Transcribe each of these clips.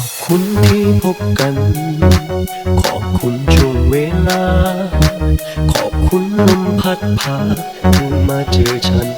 ขอบคุณที่พบกัน ขอบคุณช่วงเวลา ขอบคุณลมพัดพาเธอมาเจอฉัน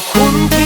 魂魄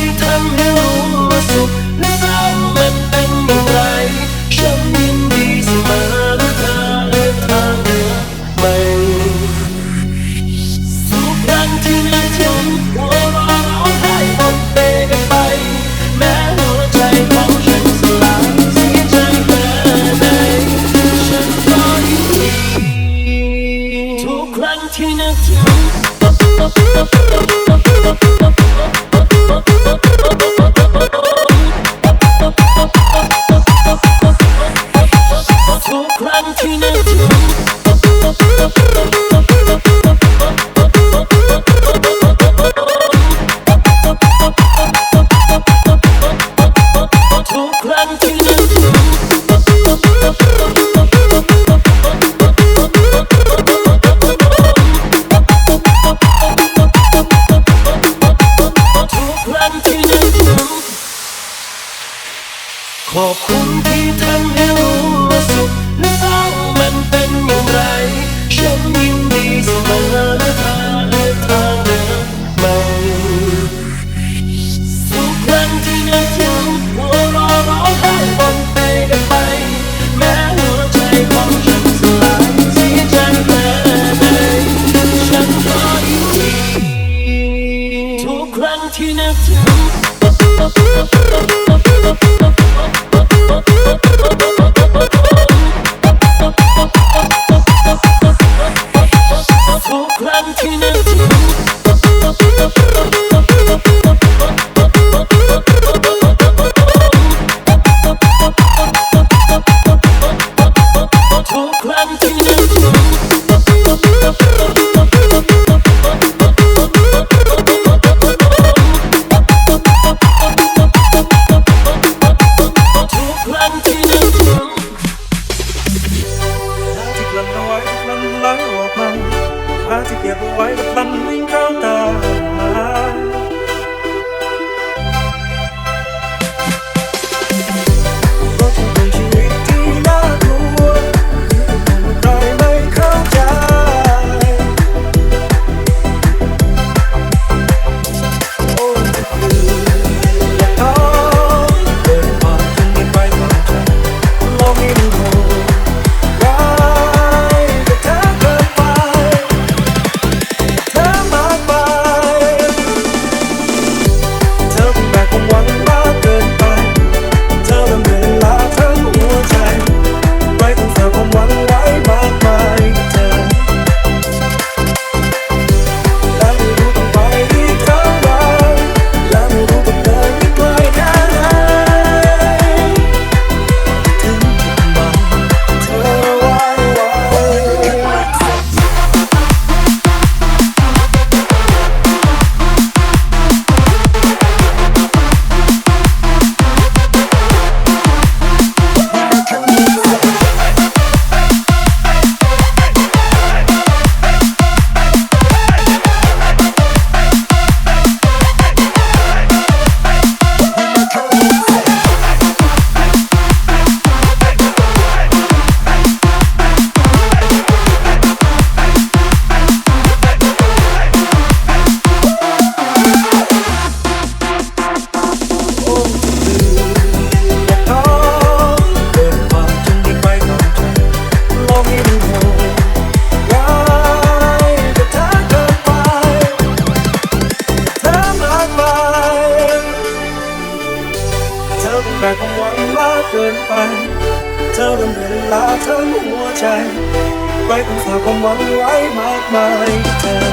ขอบคุณที่ทำให้รู้ว่าสุขและเศร้ามันเป็นอย่างไร ฉันยินดีเสมอนะเธอ never write เกินไป เธอเริ่มเวลาทั้งหัวใจไว้ต้อฝากความหวังไว้มากมายเธอ